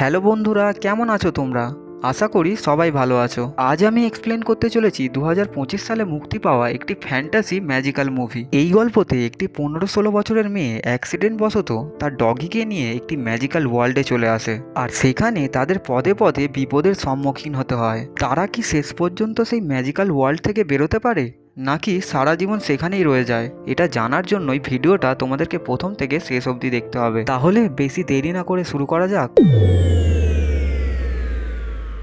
Hello বন্ধুরা, কেমন আছো তোমরা? আশা করি সবাই ভালো আছো। আজ আমি এক্সপ্লেন করতে চলেছি দু হাজার পঁচিশ সালে মুক্তি পাওয়া একটি ফ্যান্টাসি ম্যাজিক্যাল মুভি এই গল্পতে একটি পনেরো ষোলো বছরের মেয়ে অ্যাক্সিডেন্ট বশত তার ডগিকে নিয়ে একটি ম্যাজিক্যাল ওয়ার্ল্ডে চলে আসে। আর সেখানে তাদের পদে পদে বিপদের সম্মুখীন হতে হয়। তারা কি শেষ পর্যন্ত সেই ম্যাজিক্যাল ওয়ার্ল্ড থেকে বেরোতে পারে? নাকি সারা জীবন সেখানেই রয়ে যায়? এটা জানার জন্যই ভিডিওটা তোমাদেরকে প্রথম থেকে শেষ অবধি দেখতে হবে। তাহলে বেশি দেরি না করে শুরু করা যাক।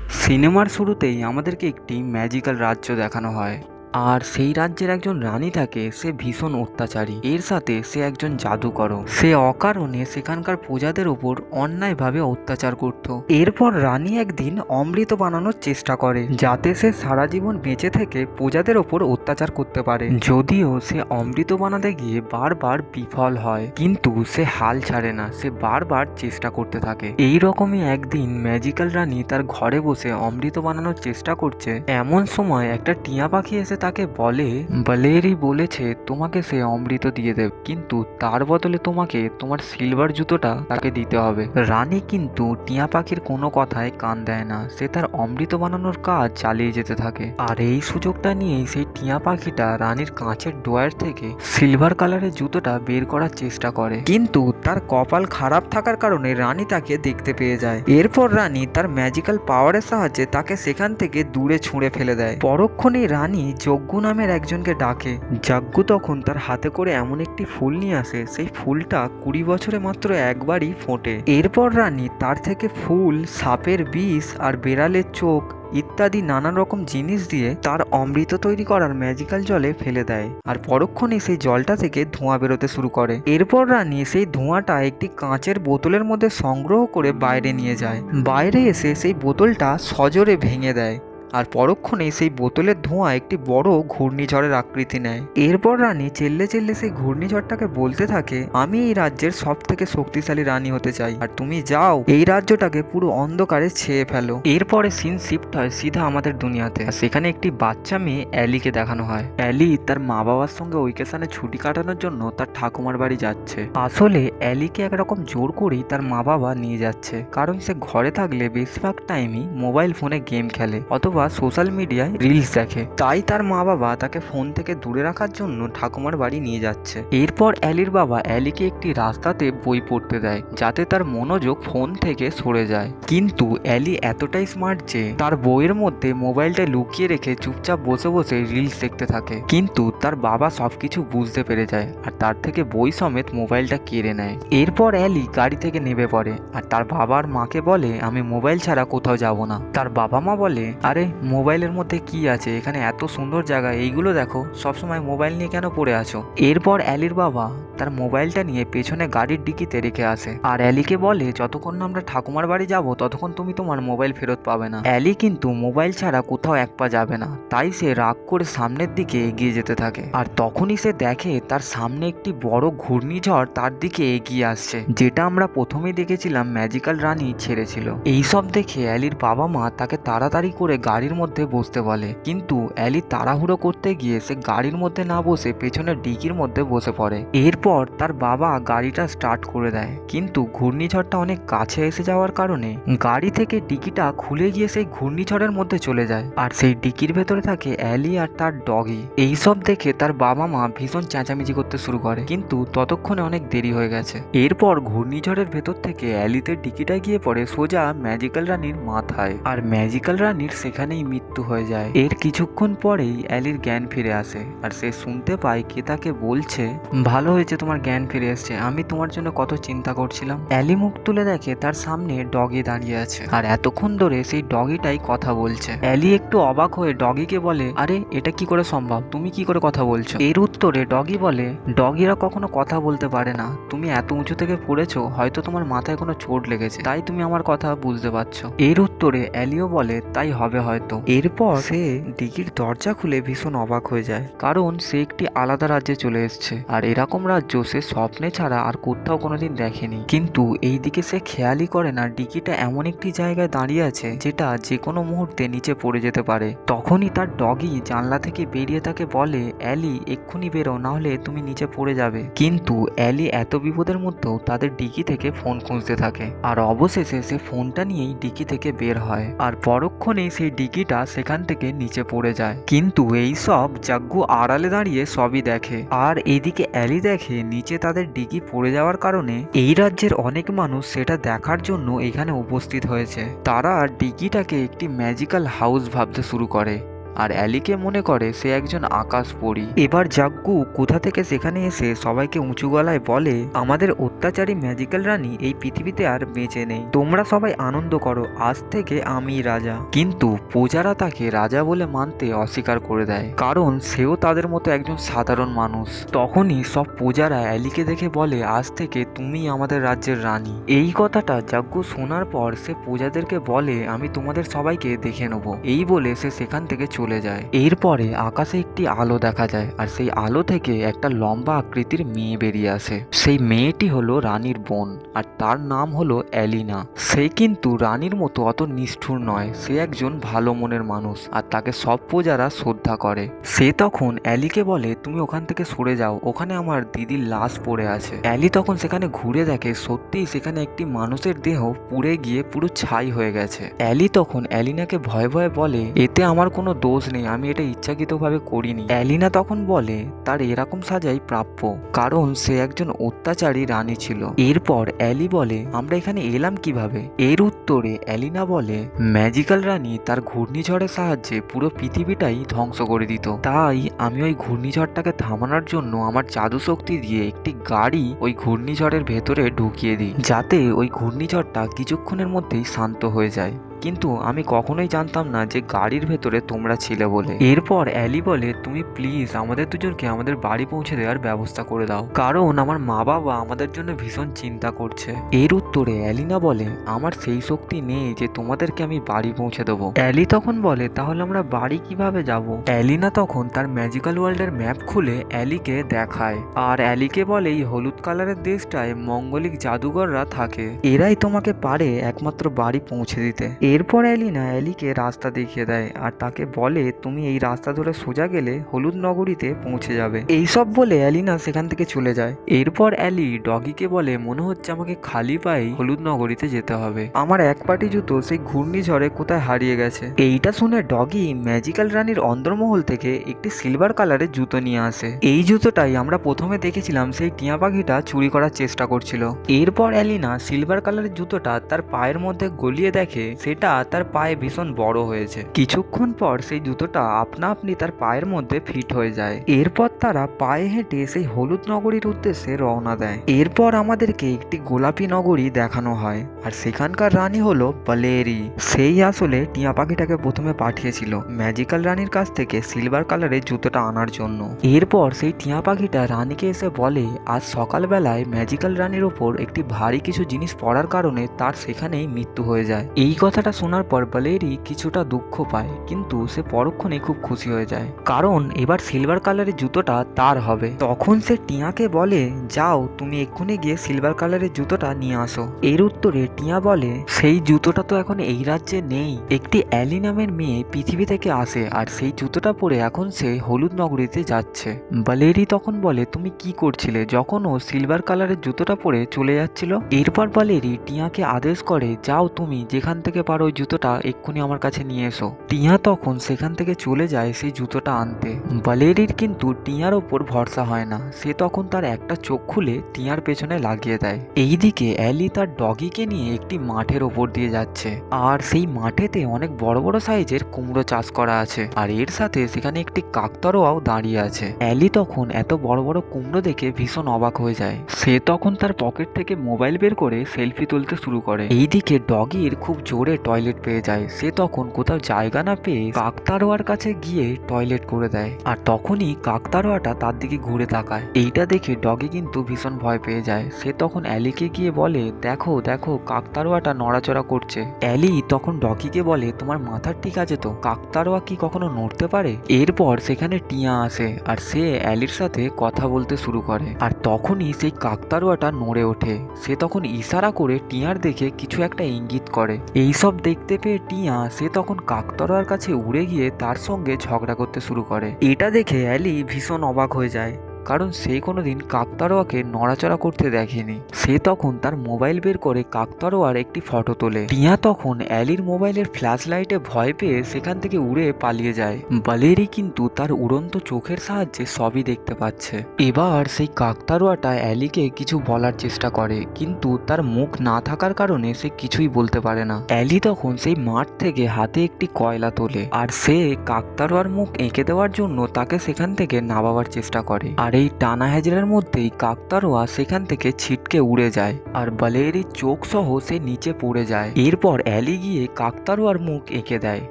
সিনেমার শুরুতেই আমাদেরকে একটি ম্যাজিক্যাল রাজ্য দেখানো হয়। আর সেই রাজ্যের একজন রানী থাকে, সে ভীষণ অত্যাচারী। এর সাথে সে একজন জাদুকর সে অকারণে সেখানকার প্রজাদের ওপর অন্যায়ভাবে অত্যাচার করত। এরপর রানী একদিন অমৃত বানানোর চেষ্টা করে, যাতে সে সারা জীবন বেঁচে থেকে প্রজাদের ওপর অত্যাচার করতে পারে। যদিও সে অমৃত বানাতে গিয়ে বারবার বিফল হয়, কিন্তু সে হাল ছাড়ে না, সে বারবার চেষ্টা করতে থাকে। এই রকমই একদিন ম্যাজিক্যাল রানী তার ঘরে বসে অমৃত বানানোর চেষ্টা করছে। এমন সময় একটা টিয়া পাখি এসে তাকে বলে, বালেরি বলেছে তোমাকে সে অমৃত দিয়ে দেবে, কিন্তু তার বদলে তোমাকে তোমার সিলভার জুতোটা তাকে দিতে হবে। রানী কিন্তু টিয়া পাখির কোনো কথায় কান দেয় না, সে তার অমৃত বানানোর কাজ চালিয়ে যেতে থাকে। আর এই সুযোগটা নিয়েই সেই টিয়া পাখিটা রানীর কাঁচের ডোয়ার থেকে সিলভার কালারের জুতোটা বের করার চেষ্টা করে। কিন্তু তার কপাল খারাপ থাকার কারণে রানী তাকে দেখতে পেয়ে যায়। এরপর রানী তার ম্যাজিক্যাল পাওয়ারের সাহায্যে তাকে সেখান থেকে দূরে ছুঁড়ে ফেলে দেয়। পরক্ষণেই রানী যজ্ঞ নামের একজনকে ডাকে। যজ্ঞ তখন তার হাতে করে এমন একটি ফুল নিয়ে আসে, সেই ফুলটা কুড়ি বছরে মাত্র একবারই ফোটে। এরপর রানী তার থেকে ফুল, সাপের বিষ আর বেড়ালের চোখ ইত্যাদি নানান রকম জিনিস দিয়ে তার অমৃত তৈরি করার ম্যাজিক্যাল জলে ফেলে দেয় আর পরক্ষণে সেই জলটা থেকে ধোঁয়া বেরোতে শুরু করে। এরপর রানী সেই ধোঁয়াটা একটি কাঁচের বোতলের মধ্যে সংগ্রহ করে বাইরে নিয়ে যায়। বাইরে এসে সেই বোতলটা সজোরে ভেঙে দেয়। আর পরক্ষণেই সেই বোতলের ধোঁয়া একটি বড় ঘূর্ণিঝড়ের আকৃতি নেয়। এরপর রানী চেল্লে চেল্লে সেই ঘূর্ণিঝড়টাকে বলতে থাকে, আমি এই রাজ্যের সব থেকে শক্তিশালী রানী হতে চাই, আর তুমি যাও, এই রাজ্যটাকে পুরো অন্ধকারে ছেয়ে ফেলো এরপরে সিন শিফট হয় সিধা আমাদের দুনিয়াতে সেখানে একটি বাচ্চা মেয়ে অ্যালিকে দেখানো হয়। অ্যালি তার মা বাবার সঙ্গে ওইকেশনে ছুটি কাটানোর জন্য তার ঠাকুমার বাড়ি যাচ্ছে। আসলে অ্যালিকে একরকম জোর করেই তার মা বাবা নিয়ে যাচ্ছে, কারণ সে ঘরে থাকলে বেশিরভাগ টাইমই মোবাইল ফোনে গেম খেলে, অথবা সোশ্যাল মিডিয়ায় রিলস দেখে। তাই তার মা বাবা তাকে ফোন থেকে দূরে রাখার জন্য ঠাকুমার বাড়ি নিয়ে যাচ্ছে। এরপর অ্যালির বাবা অ্যালিকে একটি রাস্তাতে বই পড়তে দেয়, যাতে তার মনোযোগ ফোন থেকে সরে যায়। কিন্তু অ্যালি এতটাই স্মার্ট যে, তার বইয়ের মধ্যে মোবাইলটা লুকিয়ে রেখে চুপচাপ বসে বসে রিলস দেখতে থাকে। কিন্তু তার বাবা সবকিছু বুঝতে পেরে যায়, আর তার থেকে বই সমেত মোবাইলটা কেড়ে নেয়। এরপর অ্যালি গাড়ি থেকে নেমে পড়ে, আর তার বাবার মাকে বলে, আমি মোবাইল ছাড়া কোথাও যাব না। তার বাবা মা বলে, আরে মোবাইলের মধ্যে কি আছে? এখানে এত সুন্দর জায়গা, এইগুলো দেখো। সবসময় মোবাইল নিয়ে কেন পড়ে আছো? এরপর অ্যালির বাবা তার মোবাইলটা নিয়ে পেছনে গাড়ির ডিকিতে রেখে আসে। আর অ্যালিকে বলে, যতক্ষণ না আমরা ঠাকুমার বাড়ি যাব, ততক্ষণ তুমি তোমার মোবাইল ফেরত পাবে না। অ্যালি কিন্তু মোবাইল ছাড়া কোথাও এক পা যাবে না। তাই সে রাগ করে সামনের দিকে এগিয়ে যেতে থাকে। আর তখনই সে দেখে তার সামনে একটি বড় ঘূর্ণিঝড় তার দিকে এগিয়ে আসছে, যেটা আমরা প্রথমেই দেখেছিলাম ম্যাজিক্যাল রানী ছেড়েছিল। এইসব দেখে অ্যালির বাবা মা তাকে তাড়াতাড়ি করে গাড়ির মধ্যে বসতে বলে। কিন্তু অ্যালি তাড়াহুড়ো করতে গিয়ে সে গাড়ির মধ্যে না বসে পেছনের ডিকির মধ্যে বসে পড়ে। এরপর তার বাবা গাড়িটা স্টার্ট করে দেয়। কিন্তু ঘূর্ণিঝড়টা অনেক কাছে এসে যাওয়ার কারণে গাড়ি থেকে ডিকিটা খুলে গিয়ে সেই ঘূর্ণিঝড়ের মধ্যে চলে যায়। আর সেই ডিকির ভেতরে থাকে অ্যালি আর তার ডগি। এইসব দেখে তার বাবা মা ভীষণ চেঁচামেচি করতে শুরু করে। কিন্তু ততক্ষণে অনেক দেরি হয়ে গেছে। এরপর ঘূর্ণিঝড়ের ভেতর থেকে অ্যালিতে ডিকিটা গিয়ে পড়ে সোজা ম্যাজিক্যাল রানীর মাথায়। আর ম্যাজিক্যাল রানীর সেখানেই মৃত্যু হয়ে যায়। এর কিছুক্ষণ পরেই অ্যালির জ্ঞান ফিরে আসে। আর সে শুনতে পায় কে তাকে বলছে, ভালো হয়েছে তোমার জ্ঞান ফিরে এসছে। আমি তোমার জন্য কত চিন্তা করছিলাম। অ্যালি মুখ তুলে দেখে তার সামনে ডগি দাঁড়িয়ে আছে। আর এতক্ষণ ধরে সেই ডগিটাই কথা বলছে। অ্যালি একটু অবাক হয়ে ডগিকে বলে, আরে, এটা কি করে সম্ভব? তুমি কি করে কথা বলছো? এর উত্তরে ডগি বলে, ডগিরা কখনো কথা বলতে পারে না। তুমি এত উঁচু থেকে পড়েছো, হয়তো তোমার মাথায় কোনো চোট লেগেছে। তাই তুমি আমার কথা বুঝতে পারছ। এর উত্তরে অ্যালিও বলে, তাই হবে হয়তো। এরপর সে ডিগির দরজা খুলে ভীষণ অবাক হয়ে যায়। কারণ সে একটি আলাদা রাজ্যে চলে এসেছে। আর এরকম রাজ্য রাজ্য সে স্বপ্নে ছাড়া আর কোথাও কোনোদিন দেখেনি। কিন্তু এইদিকে সে খেয়ালই করে না, ডিকিটা এমন একটি জায়গায় দাঁড়িয়ে আছে যেটা যে কোনো মুহূর্তে নিচে পড়ে যেতে পারে। তখনই তার ডগি জানলা থেকে বেরিয়ে তাকে বলে, অ্যালি, এক্ষুনি বেরো, না হলে তুমি নিচে পড়ে যাবে। কিন্তু অ্যালি এত বিপদের মধ্যেও তাদের ডিকি থেকে ফোন খুঁজতে থাকে। আর অবশেষে সে ফোনটা নিয়েই ডিকি থেকে বের হয়। আর পরক্ষণেই সেই ডিকিটা সেখান থেকে নিচে পড়ে যায়। কিন্তু এই সব জাগ্গু আড়ালে দাঁড়িয়ে সবই দেখে। আর এদিকে অ্যালি দেখে নিচে তাদের ডিগি পড়ে যাওয়ার কারণে এই রাজ্যের অনেক মানুষ সেটা দেখার জন্য এখানে উপস্থিত হয়েছে। তারা ডিগিটাকে একটি ম্যাজিক্যাল হাউস ভাবতে শুরু করে। আর অ্যালিকে মনে করে সে একজন আকাশ পড়ি এবার জাগ্গু কোথা থেকে সেখানে এসে সবাইকে উঁচু গলায় বলে, আমাদের অত্যাচারী ম্যাজিক্যাল রানী এই পৃথিবীতে আর বেঁচে নেই। তোমরা সবাই আনন্দ করো, আজ থেকে আমি রাজা। কিন্তু প্রজারা তাকে রাজা বলে মানতে অস্বীকার করে দেয়, কারণ সেও তাদের মতো একজন সাধারণ মানুষ। তখনই সব প্রজারা অ্যালিকে দেখে বলে, আজ থেকে তুমি আমাদের রাজ্যের রানী। এই কথাটা জাগ্গু শোনার পর সে প্রজাদেরকে বলে, আমি তোমাদের সবাইকে দেখে নেব। এই বলে সে সেখান থেকে চলে যায়। এরপরে আকাশে একটি আলো দেখা যায় আর সেই আলো থেকে একটা লম্বা আকৃতির মেয়ে বেরিয়ে আসে। সেই মেয়েটি হলো রানীর বোন আর তার নাম হলো অ্যালিনা। সে কিন্তু রানীর মতো অত নিষ্ঠুর নয়, সে একজন ভালো মনের মানুষ আর তাকে সব প্রজারা শ্রদ্ধা করে। সে তখন অ্যালিকে বলে, তুমি ওখান থেকে সরে যাও, ওখানে আমার দিদির লাশ পড়ে আছে। অ্যালি তখন সেখানে ঘুরে দেখে, সত্যিই সেখানে একটি মানুষের দেহ পুড়ে গিয়ে পুরো ছাই হয়ে গেছে। অ্যালি তখন অ্যালিনাকে ভয়ে ভয়ে বলে, এতে আমার কোনো দোষ নেই, আমি এটা ইচ্ছাকৃতভাবে করিনি। অ্যালিনা তখন বলে, তার এরকম সাজাই প্রাপ্য, কারণ সে একজন অত্যাচারী রানী ছিল। এরপর অ্যালি বলে, আমরা এখানে এলাম কীভাবে? এর উত্তরে অ্যালিনা বলে, ম্যাজিক্যাল রানী তার ঘূর্ণিঝড়ের সাহায্যে পুরো পৃথিবীটাই ধ্বংস করে দিত। তাই আমি ওই ঘূর্ণিঝড়টাকে থামানোর জন্য আমার জাদু শক্তি দিয়ে একটি গাড়ি ওই ঘূর্ণিঝড়ের ভেতরে ঢুকিয়ে দিই, যাতে ওই ঘূর্ণিঝড়টা কিছুক্ষণের মধ্যেই শান্ত হয়ে যায়। কিন্তু আমি কখনোই জানতাম না যে গাড়ির ভেতরে তোমরা ছিলে বলে। এরপর অ্যালি বলে, তুমি প্লিজ আমাদের দুজনকে আমাদের বাড়ি পৌঁছে দেওয়ার ব্যবস্থা করে দাও। কারণ আমার মা বাবা আমাদের জন্য ভীষণ চিন্তা করছে। এর উত্তরে অ্যালিনা বলে, আমার সেই শক্তি নেই যে তোমাদেরকে আমি বাড়ি পৌঁছে দেবো। অ্যালি তখন বলে, তাহলে আমরা বাড়ি কীভাবে যাব? অ্যালিনা তখন তার ম্যাজিক্যাল ওয়ার্ল্ডের ম্যাপ খুলে অ্যালিকে দেখায়। আর অ্যালিকে বলে, এই হলুদ কালারের দেশটায় মঙ্গলিক জাদুঘররা থাকে। এরাই তোমাকে পারে একমাত্র বাড়ি পৌঁছে দিতে। এরপর অ্যালিনা অ্যালিকে রাস্তা দেখিয়ে দেয় আর তাকে বলে, তুমি এই রাস্তা ধরে সোজা গেলে হলুদ নগরীতে পৌঁছে যাবে। এইসব বলে অ্যালিনা সেখান থেকে চলে যায়। এরপর অ্যালি ডগিকে বলে, মনে হচ্ছে আমাকে খালি পায়ে হলুদ নগরীতে যেতে হবে। আমার এক পাটি জুতো সেই ঘূর্ণিঝড়ে কোথায় হারিয়ে গেছে? এইটা শুনে ডগি ম্যাজিক্যাল রানীর অন্দরমহল থেকে একটি সিলভার কালারের জুতো নিয়ে আসে। এই জুতোটাই আমরা প্রথমে দেখেছিলাম সেই টিয়া পাখিটা চুরি করার চেষ্টা করছিল। এরপর অ্যালিনা সিলভার কালারের জুতোটা তার পায়ের মধ্যে গলিয়ে দেখে সেটা তার পায়ে ভীষণ বড় হয়েছে। কিছুক্ষণ পর সেই জুতোটা আপনা আপনি তার পায়ের মধ্যে ফিট হয়ে যায়। এরপর তারা পায়ে হেঁটে সেই হলুদ নগরীর উদ্দেশ্যে রওনা দেয়। এরপর আমাদেরকে একটি গোলাপি নগরী দেখানো হয় আর সেখানকার রানী হলো বালেরি। সেই আসলে টিয়া পাখিটাকে প্রথমে পাঠিয়েছিল ম্যাজিক্যাল রানীর কাছ থেকে সিলভার কালারের জুতোটা আনার জন্য। এরপর সেই টিয়া পাখিটা রানীকে এসে বলে, আজ সকালবেলায় ম্যাজিক্যাল রানীর ওপর একটি ভারী কিছু জিনিস পড়ার কারণে তার সেখানেই মৃত্যু হয়ে যায়। এই কথাটা শোনার পর বালেরি কিছুটা দুঃখ পায়, কিন্তু সে পরক্ষণে খুব খুশি হয়ে যায়। কারণ এবার সিলভার কালারের জুতোটা তার হবে। তখন সে টিয়াকে বলে, যাও, তুমি এক্ষুনি গিয়ে সিলভার কালারের জুতোটা নিয়ে আসো। এর উত্তরে টিয়া বলে, সেই জুতোটা তো এখন এই রাজ্যে নেই। একটি অ্যালি নামের মেয়ে পৃথিবী থেকে আসে, আর সেই জুতোটা পরে এখন সে হলুদ নগরীতে যাচ্ছে। বালেরি তখন বলে, তুমি কি করছিলে যখন ও সিলভার কালারের জুতোটা পরে চলে যাচ্ছিল? এরপর বালেরি টিয়াকে আদেশ করে, যাও তুমি যেখান থেকে পারো ওই জুতোটা এক্ষুনি আমার কাছে নিয়ে এসো। টিয়া তখন সেখান থেকে চলে যায় সেই জুতোটা আনতে। বালেরির কিন্তু টিয়ার ওপর ভরসা হয় না। সে তখন তার একটা চোখ খুলে টিয়ার পেছনে লাগিয়ে দেয়। এইদিকে অ্যালি তার ডগিকে নিয়ে একটি মাঠের ওপর দিয়ে যাচ্ছে। আর সেই মাঠেতে অনেক বড় বড় সাইজের কুমড়ো চাষ করা আছে। আর এর সাথে সেখানে একটি কাকতারোয়াও দাঁড়িয়ে আছে। অ্যালি তখন এত বড় বড় কুমড়ো দেখে ভীষণ অবাক হয়ে যায়। সে তখন তার পকেট থেকে মোবাইল বের করে সেলফি তুলতে শুরু করে। এইদিকে ডগির খুব জোরে টয়লেট পেয়ে যায়। সে তখন কোথাও জায়গা না পেয়ে কাকতারোয়ার কাছে গিয়ে টয়লেট করে দেয়। আর তখনই কাকতারোয়াটা তার দিকে ঘুরে তাকায়। এইটা দেখে ডগি কিন্তু ভীষণ ভয় পেয়ে যায়। সে তখন অ্যালিকে গিয়ে বলে, দেখো দেখো, কাকতারোয়াটা নড়াচড়া করছে। অ্যালি তখন ডগিকে বলে, তোমার মাথার ঠিক আছে তো? কাকতারোয়া কি কখনো নড়তে পারে? এরপর সেখানে টিয়া আসে আর সে অ্যালির সাথে কথা বলতে শুরু করে। আর তখনই সেই কাকতারোয়াটা নড়ে ওঠে। সে তখন ইশারা করে টিয়ার দেখে কিছু একটা ইঙ্গিত করে। এইসব দেখতে পেয়ে টিয়া সে তখন কাকতরার কাছে উড়ে গিয়ে তার সঙ্গে ঝগড়া করতে শুরু করে। এটা দেখে অ্যালি ভীষণ অবাক হয়ে যায়। কারণ সে কোনোদিন কাকতারোয়াকে নড়াচড়া করতে দেখেনি। সে তখন তার মোবাইল বের করে কাকতারোয়ার একটি ফটো তোলে। টিয়া তখন অ্যালির মোবাইলের ফ্ল্যাশ লাইটে ভয় পেয়ে সেখান থেকে উড়ে পালিয়ে যায়। বালেরি কিন্তু তার উড়ন্ত চোখের সাহায্যে সবই দেখতে পাচ্ছে। এবার সেই কাকতারোয়াটা অ্যালিকে কিছু বলার চেষ্টা করে, কিন্তু তার মুখ না থাকার কারণে সে কিছুই বলতে পারে না। অ্যালি তখন সেই মাঠ থেকে হাতে একটি কয়লা তোলে, আর সে কাকতারোয়ার মুখ এঁকে দেওয়ার জন্য তাকে সেখান থেকে নামাবার চেষ্টা করে। আর এই টানা হেজরার মধ্যেই কাকতারোয়া সেখান থেকে ছিটকে উড়ে যায় আর বালেরির চোখ সহ সে নিচে পড়ে যায়। এরপর অ্যালি গিয়ে কাকতারোয়ার মুখ এঁকে দেয়।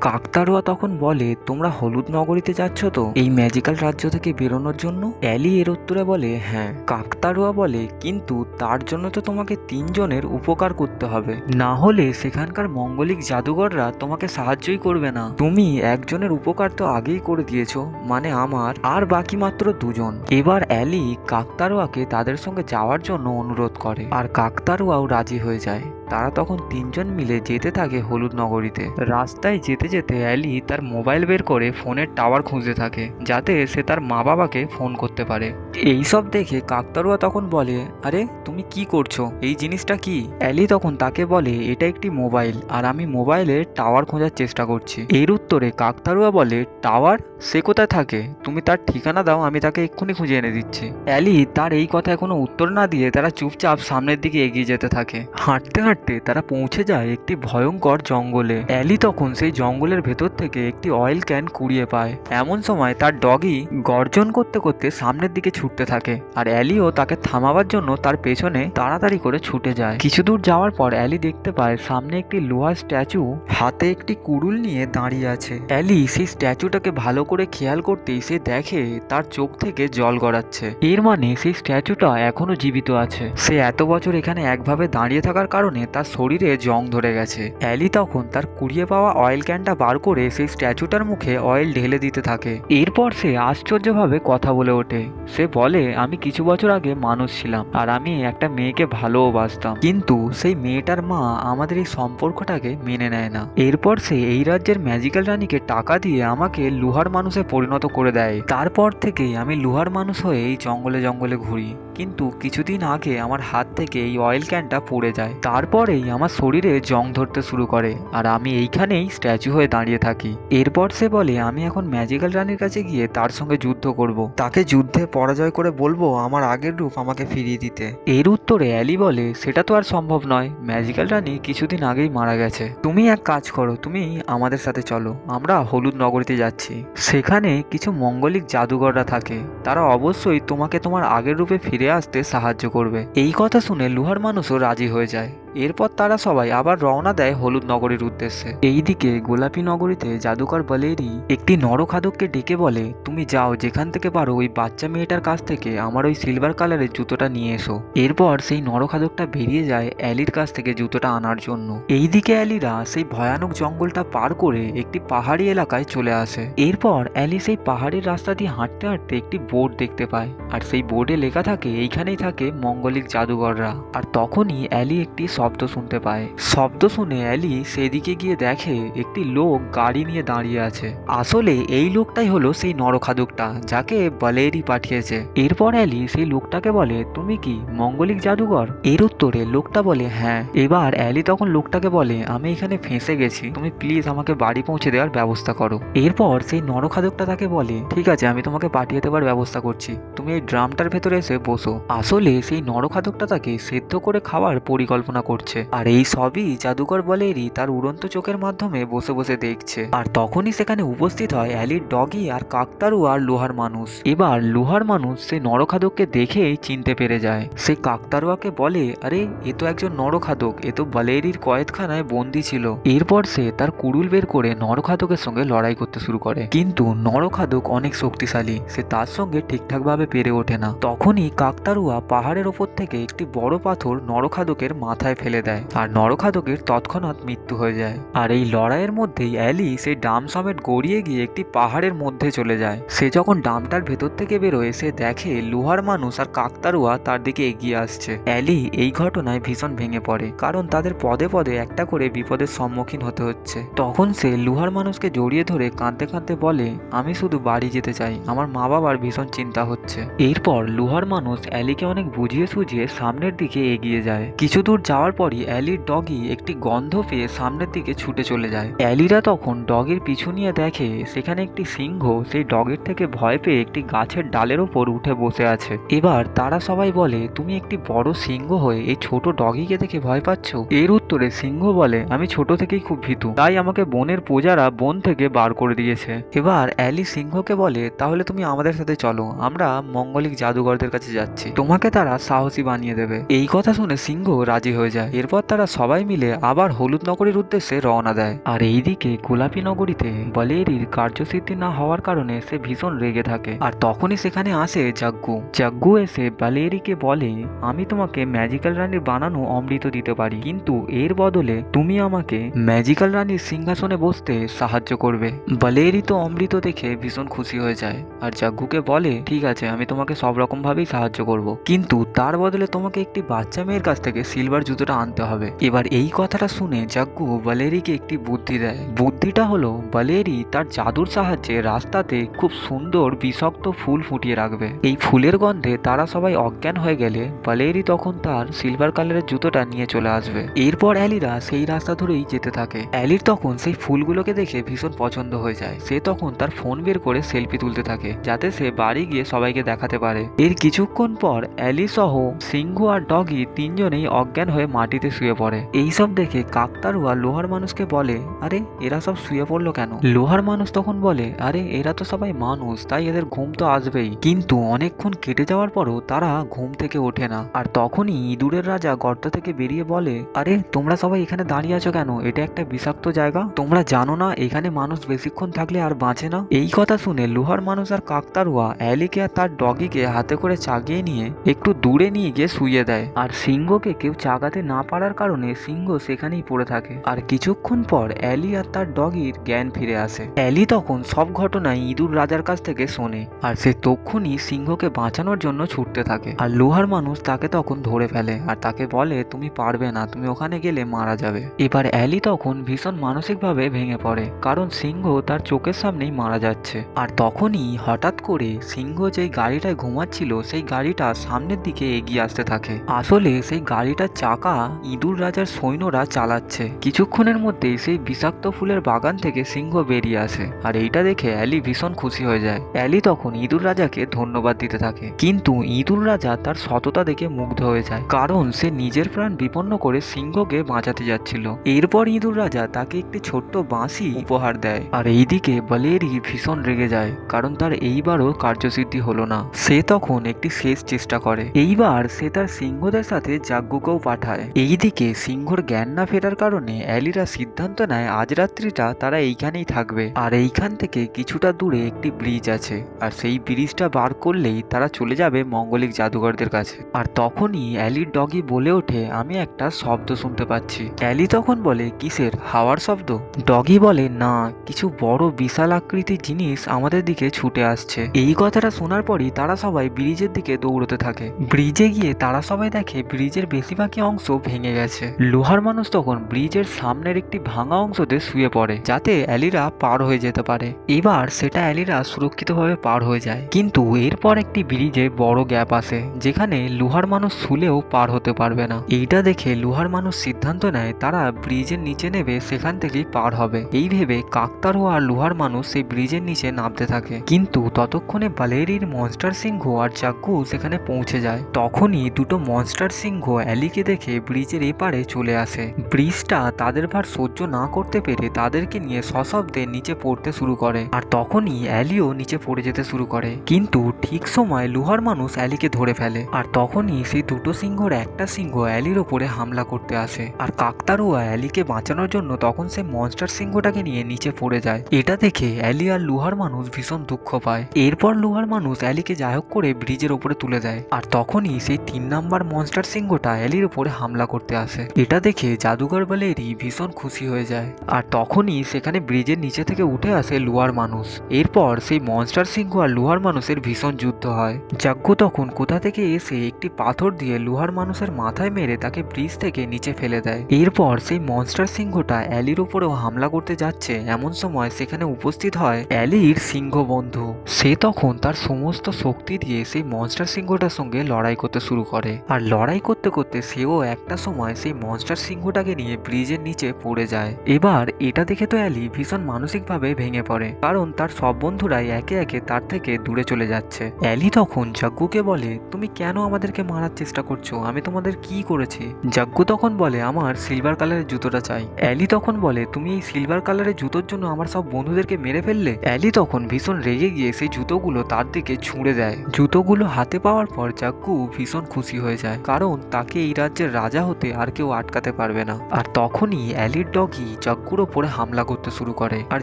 কাকতারোয়া তখন বলে, তোমরা হলুদ নগরীতে যাচ্ছ তো? এই ম্যাজিক্যাল রাজ্য থেকে বেরোনোর জন্য? অ্যালি এর উত্তরে বলে হ্যাঁ। কাকতারোয়া বলে, কিন্তু তার জন্য তো তোমাকে তিনজনের উপকার করতে হবে। না হলে সেখানকার মঙ্গলিক জাদুঘররা তোমাকে সাহায্যই করবে না। তুমি একজনের উপকার তো আগেই করে দিয়েছ মানে আমার, আর বাকি মাত্র দুজন। এবার অ্যালি কাকতারুয়াকে তাদের সঙ্গে যাওয়ার জন্য অনুরোধ করে। আর কাকতারুয়াও রাজি হয়ে যায়। তারা তখন তিনজন মিলে যেতে থাকে হলুদ নগরীতে। রাস্তায় যেতে যেতে অ্যালি তার মোবাইল বের করে ফোনের টাওয়ার খুঁজতে থাকে, যাতে সে তার মা বাবাকে ফোন করতে পারে। এই সব দেখে কাকতারুয়া তখন বলে, আরে, তুমি কি করছ? এই জিনিসটা কি? অ্যালি তখন তাকে বলে, এটা একটি মোবাইল, আর আমি মোবাইলে টাওয়ার খোঁজার চেষ্টা করছি। এর উত্তরে কাকতারুয়া বলে, টাওয়ার? সে কোথায় থাকে? তুমি তার ঠিকানা দাও, আমি তাকে এক্ষুনি খুঁজে এনে দিচ্ছি। অ্যালি তার এই কথায় কোনো উত্তর না দিয়ে তারা চুপচাপ সামনের দিকে এগিয়ে যেতে থাকে। হাঁটতে হাঁটতে তারা পৌঁছে যায় একটি ভয়ঙ্কর জঙ্গলে। অ্যালি তখন সেই জঙ্গলের ভেতর থেকে একটি অয়েল ক্যান কুড়িয়ে পায়। এমন সময় তার ডগি গর্জন করতে করতে সামনের দিকে ছুটতে থাকে আর অ্যালিও তাকে থামাবার জন্য তার পেছনে তাড়াতাড়ি করে ছুটে যায়। কিছু দূর যাওয়ার পর অ্যালি দেখতে পায় সামনে একটি লোহার স্ট্যাচু, হাতে একটি কুড়ুল নিয়ে দাঁড়িয়ে আছে। অ্যালি সেই স্ট্যাচুটাকে ভালো করে খেয়াল করতেই সে দেখে তার চোখ থেকে জল গড়াচ্ছে। এর মানে সেই স্ট্যাচুটা এখনও জীবিত আছে। সে এত বছর এখানে একভাবে দাঁড়িয়ে থাকার কারণে তার শরীরে জং ধরে গেছে। অ্যালি তখন তার কুড়িয়ে পাওয়া অয়েল ক্যানটা বার করে সেই স্ট্যাচুটার মুখে অয়েল ঢেলে দিতে থাকে। এরপর সে আশ্চর্যভাবে কথা বলে ওঠে। সে বলে, আমি কিছু বছর আগে মানুষ ছিলাম আর আমি একটা মেয়েকে ভালোবাসতাম। কিন্তু সেই মেয়েটার মা আমাদের এই সম্পর্কটাকে মেনে নেয় না। এরপর সে এই রাজ্যের ম্যাজিক্যাল রানীকে টাকা দিয়ে আমাকে লুহার মানুষে পরিণত করে দেয়। তারপর থেকেই আমি লুহার মানুষ হয়ে এই জঙ্গলে জঙ্গলে ঘুরি। কিন্তু কিছুদিন আগে আমার হাত থেকে এই অয়েল ক্যানটা পড়ে যায়। তারপরেই আমার শরীরে জং ধরতে শুরু করে আর আমি এইখানেই স্ট্যাচু হয়ে দাঁড়িয়ে থাকি। এরপর সে বলে, আমি এখন ম্যাজিক্যাল রানীর কাছে গিয়ে তার সঙ্গে যুদ্ধ করব। তাকে যুদ্ধে পরাজয় করে বলব আমার আগের রূপ আমাকে ফিরিয়ে দিতে। এর উত্তরে অ্যালি বলে, সেটা তো আর সম্ভব নয়। ম্যাজিক্যাল রানী কিছুদিন আগেই মারা গেছে। তুমি এক কাজ করো, তুমি আমাদের সাথে চলো। আমরা হলুদ নগরীতে যাচ্ছি। সেখানে কিছু মঙ্গলিক জাদুঘররা থাকে। তারা অবশ্যই তোমাকে তোমার আগের রূপে ফিরে আসতে সাহায্য করবে। এই কথা শুনে লুহার মানুষও রাজি হয়ে যায়। এরপর তারা সবাই আবার রওনা দেয় হলুদ নগরীর উদ্দেশ্যে। এইদিকে গোলাপি নগরীতে জাদুকর বলেরই একটি নরখাদককে ডেকে বলে, তুমি যাও যেখান থেকে পারো ওই বাচ্চা মেয়েটার কাছ থেকে আমার ওই সিলভার কালারের জুতোটা নিয়ে এসো এরপর সেই নরখাদকটা বেরিয়ে যায় অ্যালির কাছ থেকে জুতোটা আনার জন্য। এইদিকে অ্যালিরা সেই ভয়ানক জঙ্গলটা পার করে একটি পাহাড়ি এলাকায় চলে আসে। এরপর অ্যালি সেই পাহাড়ের রাস্তা দিয়ে হাঁটতে হাঁটতে একটি বোর্ড দেখতে পায়। আর সেই বোর্ডে লেখা থাকে, এইখানেই থাকে মঙ্গলিক জাদুঘররা আর তখনই অ্যালি একটি শব্দ শুনতে পায়। শব্দ শুনে অ্যালি সেদিকে গিয়ে দেখে একটি লোক গাড়ি নিয়ে দাঁড়িয়ে আছে। আসলে এই লোকটাই হলো সেই নরখাদকটা, যাকে বালেরি পাঠিয়েছে। এরপর অ্যালি সেই লোকটাকে বলে, তুমি কি মঙ্গলিক জাদুঘর? এর উত্তরে লোকটা বলে হ্যাঁ। এবার অ্যালি তখন লোকটাকে বলে, আমি এখানে ফেঁসে গেছি। তুমি প্লিজ আমাকে বাড়ি পৌঁছে দেওয়ার ব্যবস্থা করো। এরপর সেই নরখাদকটা তাকে বলে, ঠিক আছে, আমি তোমাকে পাঠিয়ে দেওয়ার ব্যবস্থা করছি। তুমি এই ড্রামটার ভেতরে এসে বসো। আসলে সেই নরখাদকটা তাকে সেদ্ধ করে খাওয়ার পরিকল্পনা করছে। করছে। আর এই সবই জাদুকর বলেরই তার উড়ন্ত চোখের মাধ্যমে বসে বসে দেখছে। আর তখনই সেখানে উপস্থিত হয় অ্যালির ডগি আর কাকতারু আর লোহার মানুষ। এবার লোহার মানুষ সে নরখাদককে দেখেই চিনতে পেরে যায়। সে কাকতারুয়াকে বলে, আরে, এ তো একজন নরখাদক। এ তো বালেরির কয়েদখানায় বন্দি ছিল। এরপর সে তার কুড়ুল বের করে নরখাদকের সঙ্গে লড়াই করতে শুরু করে। কিন্তু নরখাদক অনেক শক্তিশালী। সে তার সঙ্গে ঠিকঠাকভাবে পেরে ওঠে না। তখনই কাকতারুয়া পাহাড়ের ওপর থেকে একটি বড় পাথর নরখাদকের মাথায় ফেলে দেয়। আর নরখাদকের তৎক্ষণাৎ মৃত্যু হয়ে যায়। আর এই লড়াইয়ের মধ্যেই অ্যালি সেই ডাম সমেত গড়িয়ে গিয়ে একটি পাহাড়ের মধ্যে চলে যায়। সে যখন ডামটার ভেতর থেকে বেরোয়, সে দেখে লোহার মানুষ আর কাকতারুয়া তার দিকে এগিয়ে আসছে। অ্যালি এই ঘটনায় ভীষণ ভেঙে পড়ে, কারণ তাদের পদে পদে একটা করে বিপদের সম্মুখীন হতে হচ্ছে। তখন সে লোহার মানুষকে জড়িয়ে ধরে কাঁদতে কাঁদতে বলে, আমি শুধু বাড়ি যেতে চাই। আমার মা বাবার ভীষণ চিন্তা হচ্ছে। এরপর লোহার মানুষ অ্যালিকে অনেক বুঝিয়ে সুঝিয়ে সামনের দিকে এগিয়ে যায়। কিছু দূর যাওয়ার পরই অ্যালির ডগি একটি গন্ধ পেয়ে সামনের দিকে ছুটে চলে যায়। অ্যালিরা তখন ডগের পিছু নিয়ে দেখে, সেখানে একটি সিংহ সেই ডগের থেকে ভয় পেয়ে একটি গাছের ডালের ওপর উঠে বসে আছে। এবার তারা সবাই বলে, তুমি একটি বড় সিংহ হয়ে এই ছোট ডগিকে দেখে ভয় পাচ্ছ? এর উত্তরে সিংহ বলে, আমি ছোট থেকেই খুব ভীতু, তাই আমাকে বনের প্রজারা বন থেকে বার করে দিয়েছে। এবার অ্যালি সিংহকে বলে, তাহলে তুমি আমাদের সাথে চলো, আমরা মঙ্গলিক জাদুঘরদের কাছে যাচ্ছি। তোমাকে তারা সাহসী বানিয়ে দেবে। এই কথা শুনে সিংহ রাজি হয়ে যায়। এরপর তারা সবাই মিলে আবার হলুদ নগরীর উদ্দেশ্যে রওনা দেয়। আর এইদিকে গোলাপী নগরীতে বলেরির কার্যসিদ্ধি না হওয়ার কারণে সে ভীষণ রেগে থাকে। আর তখনই সেখানে আসে জাগ্গু। জাগ্গু এসে বালেরিকে বলে, আমি তোমাকে ম্যাজিক্যাল রানীর বানানো অমৃত দিতে পারি। কিন্তু এর বদলে তুমি আমাকে ম্যাজিক্যাল রানীর সিংহাসনে বসতে সাহায্য করবে। বালেরি তো অমৃত দেখে ভীষণ খুশি হয়ে যায়। আর জাগ্গুকে বলে, ঠিক আছে, আমি তোমাকে সব রকম ভাবেই সাহায্য করব। কিন্তু তার বদলে তোমাকে একটি বাচ্চা মেয়ের কাছ থেকে সিলভার জুতোটা আনতে হবে। এবার এই কথাটা শুনে জাগ্গু বালেরিকে একটি বুদ্ধি দেয়। বুদ্ধিটা হলো, বালেরি তার জাদুর সাহায্যে রাস্তাতে খুব সুন্দর বিষাক্ত ফুল ফুটিয়ে রাখবে। এই ফুলের গন্ধে তারা সবাই অজ্ঞান হয়ে গেলে বালেরি তখন তার সিলভার কালারের জুতোটা নিয়ে চলে আসবে। এরপর অ্যালিরা সেই রাস্তা ধরেই যেতে থাকে। অ্যালির তখন সেই ফুলগুলোকে দেখে ভীষণ পছন্দ হয়ে যায়। সে তখন তার ফোন বের করে সেলফি তুলতে থাকে, যাতে সে বাড়ি গিয়ে সবাইকে দেখাতে পারে। এর কিছুক্ষণ পর অ্যালি সহ সিংহ আর ডগি তিনজনেই অজ্ঞান হয়ে মাটিতে শুয়ে পড়ে। এইসব দেখে কাকতারুয়া লোহার মানুষকে বলে, আরে, এরা সব শুয়ে পড়ল কেন? লোহার মানুষ তখন বলে, আরে, এরা তো সবাই মানুষ, তাই এদের ঘুম তো আসবেই। কিন্তু অনেকক্ষণ কেটে যাওয়ার পরও তারা ঘুম থেকে ওঠে না। আর তখনই ইঁদুরের রাজা গর্ত থেকে বেরিয়ে বলে, আরে, তোমরা সবাই এখানে দাঁড়িয়ে আছো কেন? এটা একটা বিষাক্ত জায়গা। তোমরা জানো না, এখানে মানুষ বেশিক্ষণ থাকলে আর বাঁচে না? এই কথা শুনে লোহার মানুষ আর কাকতারুয়া অ্যালিকে আর তার ডগিকে হাতে করে চাগিয়ে নিয়ে একটু দূরে নিয়ে গিয়ে শুয়ে দেয়। আর সিংহকে কেউ চাগাতে না পারার কারণে সিংহ সেখানেই পড়ে থাকে। আর কিছুক্ষণ পর অ্যালি আর তার ডগির জ্ঞান ফিরে আসে। অ্যালি তখন সব ঘটনাই ইঁদুর রাজার কাছ থেকে শোনে, আর সে তক্ষুনি সিংহকে বাঁচানোর জন্য ছুটতে থাকে। আর লোহার মানুষ তাকে তখন ধরে ফেলে, আর তাকে বলে, তুমি পারবে না, তুমি ওখানে গেলে মারা যাবে। এবার অ্যালি তখন ভীষণ মানসিকভাবে ভেঙে পড়ে, কারণ সিংহ তার চোখের সামনেই মারা যাচ্ছে। আর তখনই হঠাৎ করে সিংহ যেই গাড়িটায় ঘুমাচ্ছিল, সেই গাড়িটা সামনের দিকে এগিয়ে আসতে থাকে। আসলে সেই গাড়িটার চাকা ইঁদুর রাজার সৈন্যরা চালাচ্ছে। কিছুক্ষণের মধ্যেই সেই বিষাক্ত ফুলের বাগান থেকে সিংহ বেরিয়ে আসে আর এইটা দেখে অ্যালি ভীষণ খুশি হয়ে যায়। অ্যালি তখন ইঁদুর রাজাকে ধন্যবাদ দিতে থাকে। কিন্তু ইঁদুর রাজা তার সততা দেখে মুগ্ধ হয়ে যায়, কারণ সে নিজের প্রাণ বিপন্ন করে সিংহকে বাঁচাতে যাচ্ছিল। এরপর ইঁদুর রাজা তাকে একটি ছোট্ট বাঁশি উপহার দেয় আর এইদিকে বালেরি ভীষণ রেগে যায়, কারণ তার এইবারও কার্যসিদ্ধি হলো না। সে তখন একটি শেষ চেষ্টা করে। এইবার সে তার সিংহদের সাথে যাজ্ঞকেও পাঠায়। এইদিকে সিংহর জ্ঞান না ফেরার কারণে অ্যালিরা সিদ্ধান্ত নেয় আজ রাত্রিটা তারা এইখানেই থাকবে। আর এইখান থেকে কিছুটা দূরে একটি ব্রিজ আছে। আর সেই ব্রিজটা বার করলেই তারা চলে যাবে মঙ্গলিক জাদুঘরদের কাছে। আর তখনই অ্যালির ডগি বলে ওঠে, আমি একটা শব্দ শুনতে পাচ্ছি। অ্যালি তখন বলে, কিসের? হাওয়ার শব্দ? ডগি বলে, না, কিছু বড় বিশাল আকৃতির জিনিস আমাদের দিকে ছুটে আসছে। এই কথাটা শোনার পরই তারা সবাই ব্রিজের দিকে দৌড়তে থাকে। ব্রিজে গিয়ে তারা সবাই দেখে ব্রিজের বেশিরভাগই অংশ ভেঙে গেছে। লোহার মানুষ তখন ব্রিজের সামনের একটি ভাঙা অংশতে শুয়ে পড়ে, যাতে অ্যালিরা পার হয়ে যেতে পারে। এবার সেটা অ্যালিরা সুরক্ষিতভাবে পার হয়ে যায়। কিন্তু এরপর একটি ব্রিজে বড় গ্যাপ আসে, যেখানে লোহার মানুষ শুলেও পার হতে পারবে না। এইটা দেখে লোহার মানুষ সিদ্ধান্ত নেয়, তারা ব্রিজের নিচে নেবে, সেখান থেকেই পার হবে। এই ভেবে কাকতারো আর লোহার মানুষ সেই ব্রিজের নিচে নামতে থাকে। কিন্তু ততক্ষণে বালেরির মনস্টার সিংহ আর চাগ্গু সেখানে পৌঁছে যায়। তখনই দুটো মনস্টার সিংহ অ্যালিকে দেখে ব্রিজের এপারে চলে আসে। ব্রিজটা তাদের ভার সহ্য না করতে পেরে তাদেরকে নিয়ে সশব্দে নিচে পড়তে শুরু করে। আর তখনই অ্যালিও নিচে পড়ে যেতে শুরু করে। কিন্তু ঠিক সময় লোহার মানুষ অ্যালিকে ধরে ফেলে। আর তখনই সেই দুটো সিংহর একটা সিংহ অ্যালির ওপরে হামলা করতে আসে। আর কাকতারুয়া অ্যালিকে বাঁচানোর জন্য তখন সে মনস্টার সিংহটাকে নিয়ে নিচে পড়ে যায়। এটা দেখে অ্যালি আর লোহার মানুষ ভীষণ দুঃখ পায়। এরপর লোহার মানুষ অ্যালিকে যাই হোক করে ব্রিজের ওপরে তুলে দেয়। আর তখনই সেই তিন নাম্বার মনস্টার সিংহটা অ্যালির ওপরে হামলা করতে আসে। এটা দেখে জাদুঘর বালেরই ভীষণ খুশি হয়ে যায়। আর তখনই সেখানে ব্রিজের নিচে থেকে উঠে আসে লোহার মানুষ। এরপর সেই মনস্টার সিংহ আর লোহার মানুষের ভীষণ যুদ্ধ হয়। যজ্ঞ তখন কোথা থেকে এসে একটি পাথর দিয়ে লোহার মানুষের মাথায় মেরে তাকে ব্রিজ থেকে নিচে ফেলে দেয়। এরপর সেই মনস্টার সিংহটা অ্যালির উপরেও হামলা করতে যাচ্ছে। এমন সময় সেখানে উপস্থিত হয় অ্যালির সিংহ বন্ধু সে তখন তার সমস্ত শক্তি দিয়ে সেই মনস্টার সিংহটার সঙ্গে লড়াই করতে শুরু করে। আর লড়াই করতে করতে সেও একটা সময় সেই মনস্টার সিংহটাকে নিয়ে ব্রিজের নিচে পড়ে যায়। এবার এটা দেখে তো অ্যালি ভীষণ মানসিকভাবে ভেঙে পড়ে, কারণ তার সব বন্ধুরাই একে একে তার থেকে দূরে চলে যাচ্ছে। অ্যালি তখন যজ্ঞকে বলে, তুমি কেন আমাদেরকে মারার চেষ্টা করছ? আমি তোমাদের কি করেছি? যজ্ঞ তখন বলে, আমার সিলভার কালারের জুতোটা চাই। অ্যালি তখন বলে, তুমি এই সিলভার কালারের জুতোর জন্য আমার সব বন্ধুদেরকে মেরে ফেললে? অ্যালি তখন ভীষণ রেগে গিয়ে সেই জুতোগুলো তার দিকে ছুঁড়ে দেয়। জুতোগুলো হাতে পাওয়ার পর জাগ্গু ভীষণ খুশি হয়ে যায়, কারণ তাকে এই রাজ্যের রাজা হতে আর কেউ আটকাতে পারবে না। আর তখনই অ্যালির ডগি জাগ্গুর ওপরে হামলা করতে শুরু করে। আর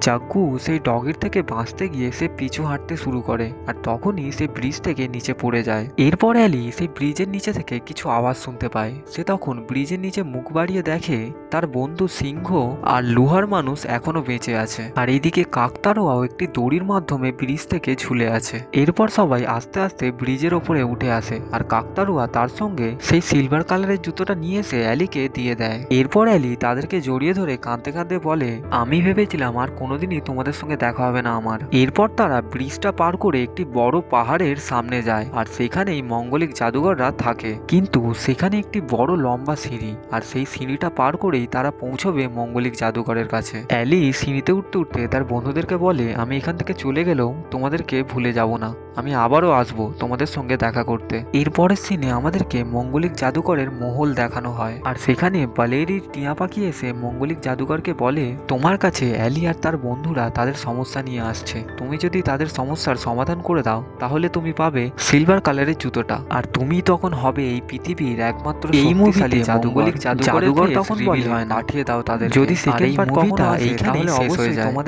জাগ্গু সেই ডগির থেকে বাঁচতে গিয়ে সে পিছু হাঁটতে শুরু করে। আর তখনই সে ব্রিজ থেকে নিচে পড়ে যায়। এরপর অ্যালি সেই ব্রিজের নিচে থেকে কিছু আওয়াজ শুনতে পায়। সে তখন ব্রিজের নিচে মুখ বাড়িয়ে দেখে তার বন্ধু সিংহ আর লোহার মানুষ এখনও বেঁচে আছে। আর এইদিকে কাকতারোয়াও একটি দড়ির মাধ্যমে ব্রিজ থেকে ঝুলে আছে। এরপর সবাই আস্তে আস্তে ব্রিজের ওপরে উঠে আসে। আর কাকতারুয়া তার সঙ্গে সেই সিলভার কালারের জুতোটা নিয়ে এসে অ্যালিকে দিয়ে দেয়। এরপর অ্যালি তাদেরকে জড়িয়ে ধরে কাঁদতে কাঁদতে বলে, আমি ভেবেছিলাম আর কোনোদিনই তোমাদের সঙ্গে দেখা হবে না আমার। এরপর তারা ব্রিজটা পার করে একটি বড় পাহাড়ের সামনে যায় আর সেখানেই মঙ্গলিক জাদুঘররা থাকে। কিন্তু সেখানে একটি বড় লম্বা সিঁড়ি আর সেই সিঁড়িটা পার করেই তারা পৌঁছবে মঙ্গলিক জাদুঘরের কাছে। অ্যালি সিঁড়িতে উঠতে উঠতে তার বন্ধুদেরকে বলে, আমি এখান থেকে চলে গেলেও তোমাদেরকে ভুলে যাব না। আমি আবারও আসব তোমাদের সঙ্গে দেখা করতে। এরপরের সিনে আমাদেরকে মঙ্গলিক জাদুকরের মহল দেখানো হয়। আর সেখানে বালেরির টিয়া পাখি এসে মঙ্গলিক জাদুকরকে বলে তোমার কাছে অ্যালি আর তার বন্ধুরা তাদের সমস্যা নিয়ে আসছে। তুমি যদি তাদের সমস্যার সমাধান করে দাও তাহলে তুমি পাবে সিলভার কালারের জুতোটা। আর তুমি তখন হবে এই পৃথিবীর একমাত্র এই মুভিতে জাদুকরিক জাদুঘর জাদুঘর তখন বলে পাঠিয়ে দাও তাদের যদি সেকেন্ড পার্ট কখনো আসে, এইখানেই তাহলে শেষ হয়ে অবশ্যই যায়। তোমাদের